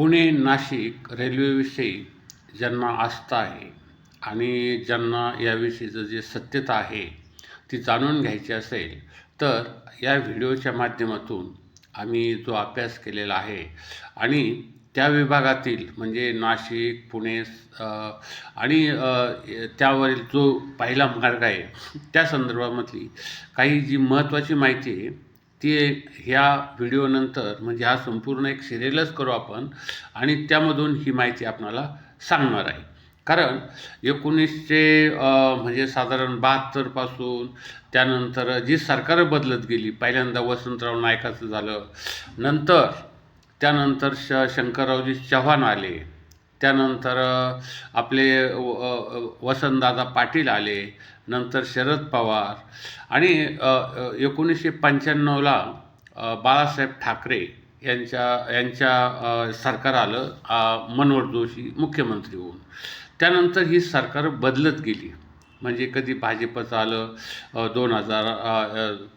पुणे नाशिक रेल्वेविषयी ज्यांना आस्था आहे आणि ज्यांना याविषयीचं जे सत्यता आहे ती जाणून घ्यायची असेल तर या व्हिडिओच्या माध्यमातून आम्ही जो अभ्यास केलेला आहे आणि त्या विभागातील म्हणजे नाशिक पुणे आणि त्यावरील जो पहिला मार्ग आहे त्या संदर्भामधली काही जी महत्त्वाची माहिती आहे ती ह्या व्हिडिओनंतर म्हणजे हा संपूर्ण एक सिरियलच करू आपण आणि त्यामधून ही माहिती आपणाला सांगणार आहे. कारण एकोणीसशे म्हणजे साधारण बहात्तरपासून त्यानंतर जी सरकारं बदलत गेली पहिल्यांदा वसंतराव नायकाचं झालं नंतर त्यानंतर श शंकररावजी चव्हाण आले त्यानंतर आपले व- वसंतदादा पाटील आले नंतर शरद पवार आणि एकोणीसशे पंच्याण्णवला बाळासाहेब ठाकरे यांच्या यांच्या सरकार आलं मनोहर जोशी मुख्यमंत्री होऊन. त्यानंतर ही सरकार बदलत गेली. म्हणजे कधी भाजपचं आलं दोन हजार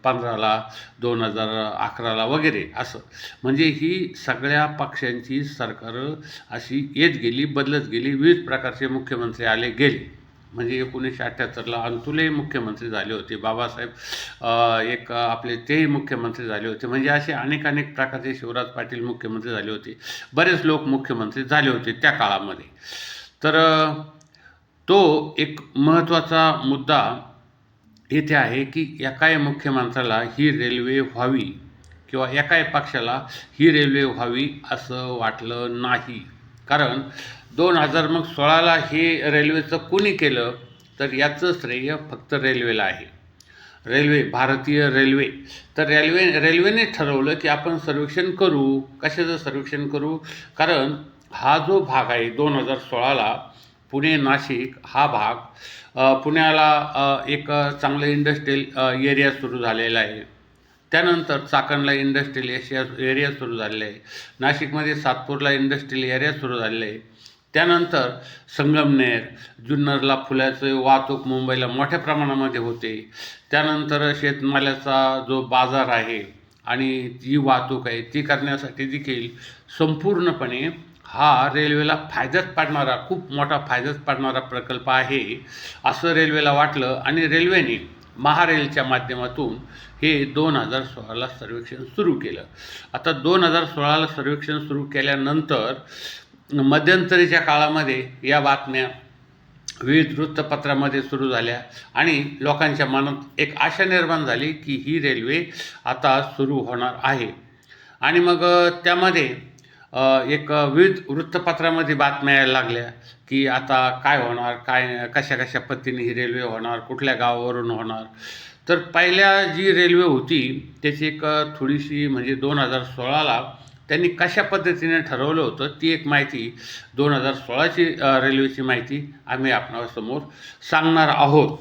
पंधराला दोन हजार अकराला वगैरे असं. म्हणजे ही सगळ्या पक्षांची सरकारं अशी येत गेली बदलत गेली विविध प्रकारचे मुख्यमंत्री आले गेले. म्हणजे एकोणीसशे अठ्ठ्याहत्तरला अंतुले मुख्यमंत्री झाले होते बाबासाहेब एक आपले तेही मुख्यमंत्री झाले होते. म्हणजे असे अनेक अनेक प्रकारचे शिवराज पाटील मुख्यमंत्री झाले होते. बरेच लोक मुख्यमंत्री झाले होते त्या काळामध्ये. तर तो एक महत्त्वाचा मुद्दा येथे आहे की एकाही माणसाला ही रेल्वे व्हावी किंवा एकाही पक्षाला ही रेल्वे व्हावी असं वाटलं नाही. कारण दोन हजार मग सोळाला हे रेल्वेचं कोणी केलं? तर याचं श्रेय फक्त रेल्वेला आहे. रेल्वे भारतीय रेल्वे. तर रेल्वे रेल्वेने ठरवलं की आपण सर्वेक्षण करू. कशाचं सर्वेक्षण करू? कारण हा जो भाग आहे दोन हजार सोळाला पुणे नाशिक हा भाग पुण्याला एक चांगलं इंडस्ट्रियल एरिया सुरू झालेला आहे. त्यानंतर चाकणला इंडस्ट्रियल एशिया एरिया सुरू झालेला आहे. नाशिकमध्ये सातपूरला इंडस्ट्रियल एरिया सुरू झालेला आहे. त्यानंतर संगमनेर जुन्नरला फुलाचं वाहतूक मुंबईला मोठ्या प्रमाणामध्ये होते. त्यानंतर शेतमालाचा जो बाजार आहे आणि जी वाहतूक आहे ती करण्यासाठी देखील संपूर्णपणे हा रेल्वेला फायद्यात पाडणारा खूप मोठा फायद्यात पाडणारा प्रकल्प आहे असं रेल्वेला वाटलं. आणि रेल्वेने महारेलच्या माध्यमातून हे दोन हजार सोळाला सर्वेक्षण सुरू केलं. आता दोन हजार सोळाला सर्वेक्षण सुरू केल्यानंतर मध्यंतरीच्या काळामध्ये या बातम्या विविध वृत्तपत्रामध्ये सुरू झाल्या आणि लोकांच्या मनात एक आशा निर्माण झाली की ही रेल्वे आता सुरू होणार आहे. आणि मग त्यामध्ये एक विविध वृत्तपत्रामध्ये बातम्या यायला लागल्या की आता काय होणार काय कशा कशा पद्धतीने ही रेल्वे होणार कुठल्या गावावरून होणार. तर पहिल्या जी रेल्वे होती त्याची एक थोडीशी म्हणजे दोन हजार सोळाला त्यांनी कशा पद्धतीने ठरवलं होतं ती एक माहिती दोन हजार सोळाची रेल्वेची माहिती आम्ही आपणासमोर सांगणार आहोत.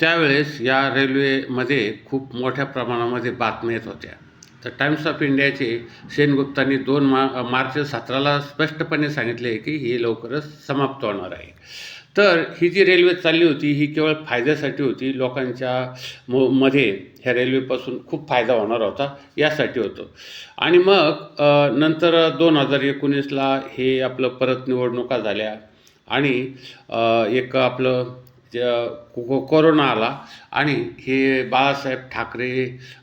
त्यावेळेस या रेल्वेमध्ये खूप मोठ्या प्रमाणामध्ये बातम्या येत होत्या. तर टाइम्स ऑफ इंडियाचे सेनगुप्तांनी दोन मा मार्च सतराला स्पष्टपणे सांगितले की ही लवकरच समाप्त होणार आहे. तर ही जी रेल्वे चालली होती ही केवळ फायद्यासाठी होती. लोकांच्या म मध्ये ह्या रेल्वेपासून खूप फायदा होणार होता यासाठी होतं. आणि मग नंतर दोन हजार एकोणीसला हे आपलं परत निवडणुका झाल्या आणि एक आपलं कोरोना आला आणि हे बाळासाहेब ठाकरे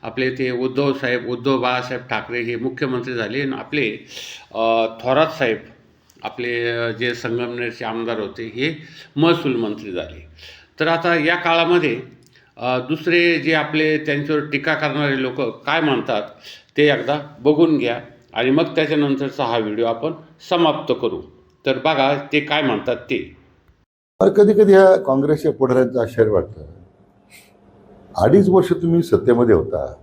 आपले ते उद्धव साहेब उद्धव बाळासाहेब ठाकरे हे मुख्यमंत्री झाले आणि आपले अ, थोरात साहेब आपले जे संगमनेरचे आमदार होते हे महसूल मंत्री झाले. तर आता या काळामध्ये दुसरे जे आपले त्यांच्यावर टीका करणारे लोक काय म्हणतात ते एकदा बघून घ्या आणि मग त्याच्यानंतरचा हा व्हिडिओ आपण समाप्त करू. तर बघा ते काय म्हणतात ते. मला कधी कधी ह्या काँग्रेसच्या पुढाऱ्यांचं आश्चर्य वाटतं. अडीच वर्ष तुम्ही सत्तेमध्ये होता.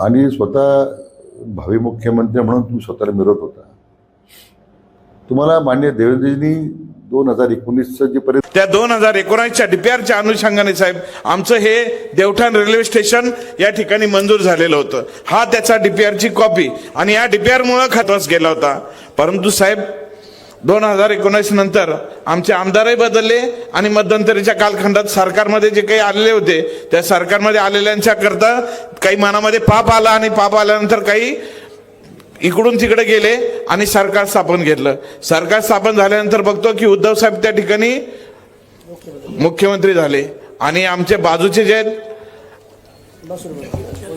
आणि स्वतः भावी मुख्यमंत्री म्हणून तुम्ही स्वतःला मिरवत होता. तुम्हाला मान्य देवेंद्रजींनी दोन हजार एकोणीसचं जे पर्यंत त्या दोन हजार एकोणीसच्या डीपीआरच्या अनुषंगाने साहेब आमचं हे देवठाण रेल्वे स्टेशन या ठिकाणी मंजूर झालेलं होतं. हा त्याचा डीपीआरची कॉपी आणि या डीपीआरमुळं खतवास गेला होता. परंतु साहेब दोन हजार एकोणीस नंतर आमचे आमदारही बदलले आणि मध्यंतरीच्या कालखंडात सरकारमध्ये जे काही आलेले होते त्या सरकारमध्ये आलेल्यांच्या करता काही मनामध्ये पाप आला आणि पाप आल्यानंतर काही इकडून तिकडे गेले आणि सरकार स्थापन घेतलं. सरकार स्थापन झाल्यानंतर बघतो की उद्धव साहेब त्या ठिकाणी मुख्यमंत्री झाले. आणि आमचे बाजूचे जे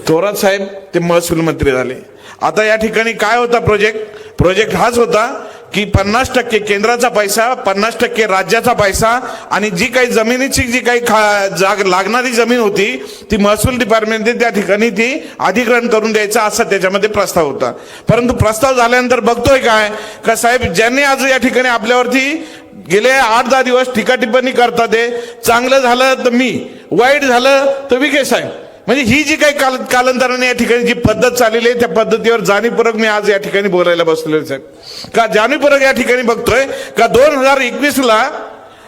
थोरात साहेब ते महसूल मंत्री झाले. आता या ठिकाणी काय होता प्रोजेक्ट प्रोजेक्ट हाच होता की पन्नास टक्के केंद्राचा पैसा पन्नास टक्के राज्याचा पैसा आणि जी काही जमिनीची जी काही खा जाग लागणारी जमीन होती ती महसूल डिपार्टमेंटने त्या ठिकाणी ती अधिग्रहण करून द्यायचा असा त्याच्यामध्ये प्रस्ताव होता. परंतु प्रस्ताव झाल्यानंतर बघतोय काय? का साहेब ज्यांनी आज या ठिकाणी आपल्यावरती गेले आठ दहा दिवस टीका टिप्पणी करतात ते चांगलं झालं तर मी वाईट झालं तर विखे साहेब. म्हणजे ही जी काही काल कालांतराने या ठिकाणी जी पद्धत चाललेली आहे त्या पद्धतीवर जाणीवपूर्वक मी आज या ठिकाणी बोलायला बसलेलो आहे, साहेब. का जाणीवपूर्वक या ठिकाणी बघतोय का दोन हजार एकवीसला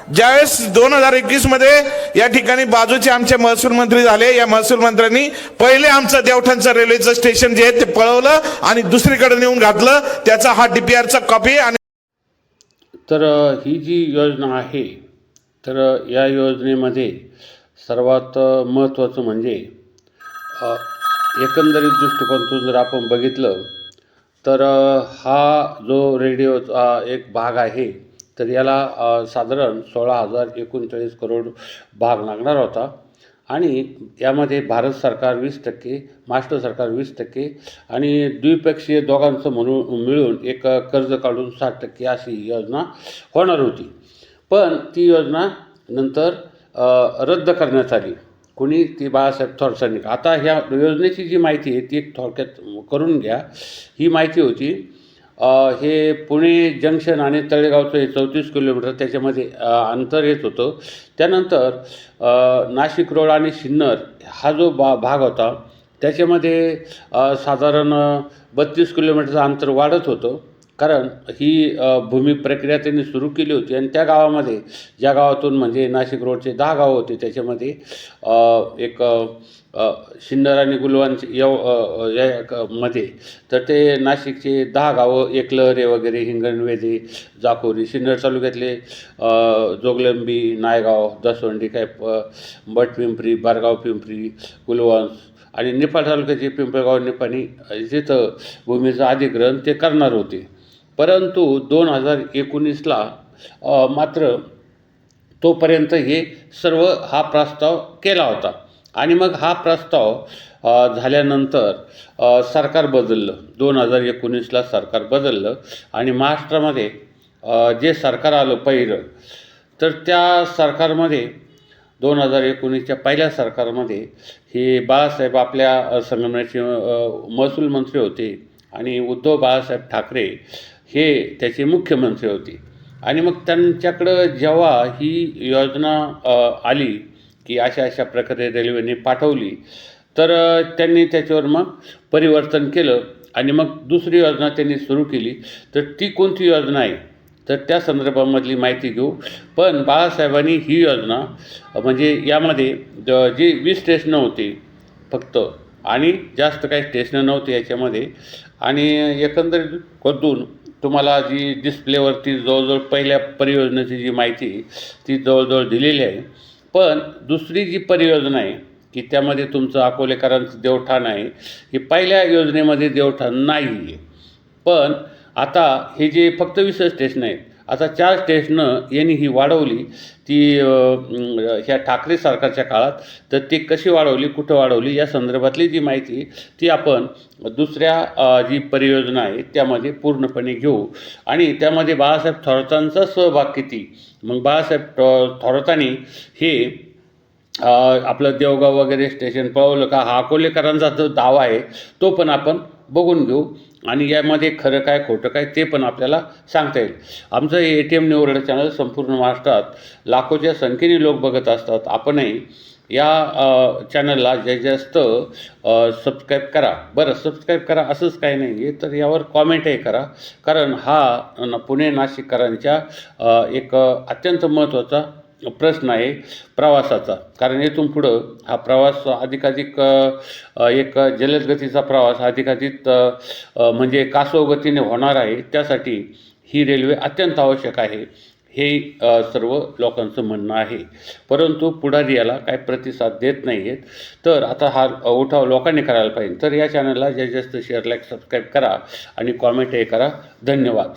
ज्यावेळेस दोन हजार एकवीसमध्ये या ठिकाणी बाजूचे आमचे महसूल मंत्री झाले या महसूल मंत्र्यांनी पहिले आमचं देवठाणचं रेल्वेचं स्टेशन जे आहे ते पळवलं आणि दुसरीकडे नेऊन घातलं त्याचा हा डी पी आरचा कॉपी आणि तर ही जी योजना आहे तर या योजनेमध्ये सर्वात महत्त्वाचं म्हणजे एकंदरीत दृष्टिकोनातून जर आपण बघितलं तर हा जो रेडिओचा एक भाग आहे तर याला साधारण सोळा हजार एकोणचाळीस करोड भाग लागणार होता. आणि यामध्ये भारत सरकार वीस टक्के महाराष्ट्र सरकार वीस टक्के आणि द्विपक्षीय दोघांचं म्हणून मिळून एक कर्ज काढून साठ टक्के अशी ही योजना होणार होती. पण ती योजना नंतर रद्द करण्यात आली. कोणी ती बाळासाहेब थोरसांनी आता ह्या योजनेची जी माहिती आहे ती एक थोडक्यात करून घ्या. ही माहिती होती हे पुणे जंक्शन आणि तळेगावचं हे चौतीस किलोमीटर त्याच्यामध्ये अंतर येत होतं. त्यानंतर नाशिक रोड आणि सिन्नर हा जो बा भाग होता त्याच्यामध्ये साधारण बत्तीस किलोमीटरचं अंतर वाढत होतं. कारण ही भूमी प्रक्रिया त्यांनी सुरू केली होती आणि त्या गावामध्ये ज्या गावातून म्हणजे नाशिक रोडचे दहा गावं होते त्याच्यामध्ये एक शिन्नर आणि गुलवांचे यव या मध्ये तर ते नाशिकचे दहा गावं एकलहरे वगैरे हिंगणवेधे जाकोरी सिन्नर तालुक्यातले जोगलंबी नायगाव दसवंडी काय बट पिंपरी बारगाव पिंपरी गुलवंश आणि नेपाळ तालुक्याचे पिंपळगाव निपाणी जिथं भूमीचं अधिग्रहण ते करणार होते. परंतु दोन हजार एकोणीसला मात्र तोपर्यंत हे सर्व हा प्रस्ताव केला होता. आणि मग हा प्रस्ताव झाल्यानंतर सरकार बदललं. दोन हजार एकोणीसला सरकार बदललं आणि महाराष्ट्रामध्ये जे सरकार आलं पहिलं तर त्या सरकारमध्ये दोन हजार एकोणीसच्या पहिल्या सरकारमध्ये हे बाळासाहेब आपल्या अ, संगमनेरचे महसूल मंत्री होते आणि उद्धव बाळासाहेब ठाकरे हे त्याचे मुख्यमंत्री होते. आणि मग त्यांच्याकडं जेव्हा ही योजना आली की अशा अशा प्रकारे रेल्वेने पाठवली तर त्यांनी त्याच्यावर मग परिवर्तन केलं आणि मग दुसरी योजना त्यांनी सुरू केली. तर ती कोणती योजना आहे? तर त्या संदर्भामधली माहिती घेऊ. पण बाळासाहेबांनी ही योजना म्हणजे यामध्ये ज- जी वीस स्टेशनं होती फक्त आणि जास्त काही स्टेशनं नव्हती याच्यामध्ये आणि एकंदरीत करून तुम्हाला जी डिस्प्लेवरती जवळजवळ पहिल्या परियोजनेची जी माहिती ती जवळजवळ दिलेली आहे. पण दुसरी जी परियोजना आहे की त्यामध्ये तुमचं अकोलेकरांचं देवठाण आहे ही पहिल्या योजनेमध्ये देवठाण नाही आहे पण आता हे जे फक्त वीस स्टेशन आहेत आता चार स्टेशनं यांनी ही वाढवली ती ह्या ठाकरे सरकारच्या काळात तर ती कशी वाढवली कुठं वाढवली या संदर्भातली जी माहिती ती आपण दुसऱ्या जी परियोजना आहे त्यामध्ये पूर्णपणे घेऊ. आणि त्यामध्ये बाळासाहेब थोरातांचा सहभाग किती? मग बाळासाहेब थोरातांनी हे आपलं देवगाव वगैरे स्टेशन पळवलं का हा अकोलेकरांचा जो दावा आहे तो पण आपण बघून घेऊ. आणि यामध्ये खरं काय खोटं काय ते पण आपल्याला सांगता येईल. आमचं हे ए टी एम निवड चॅनल संपूर्ण महाराष्ट्रात लाखोच्या संख्येने लोक बघत असतात. आपणही या चॅनलला जास्तीत जास्त सबस्क्राईब करा. बरं सबस्क्राईब करा असंच काही नाही. आहे तर यावर कॉमेंटही करा. कारण हा पुणे नाशिककरांच्या एक अत्यंत महत्त्वाचा प्रश्न आहे प्रवासाचा. कारण इथून पुढं हा प्रवास अधिकाधिक एक जलद गतीचा प्रवास अधिकाधिक म्हणजे कासव गतीने होणार आहे. त्यासाठी ही रेल्वे अत्यंत आवश्यक आहे हे सर्व लोकांचं म्हणणं आहे. परंतु पुढारी याला काय प्रतिसाद देत नाही आहेत तर आता हा उठाव लोकांनी करायला पाहिजे. तर या चॅनलला जास्तीत जास्त शेअर लाईक सबस्क्राईब करा आणि कॉमेंटही करा. धन्यवाद.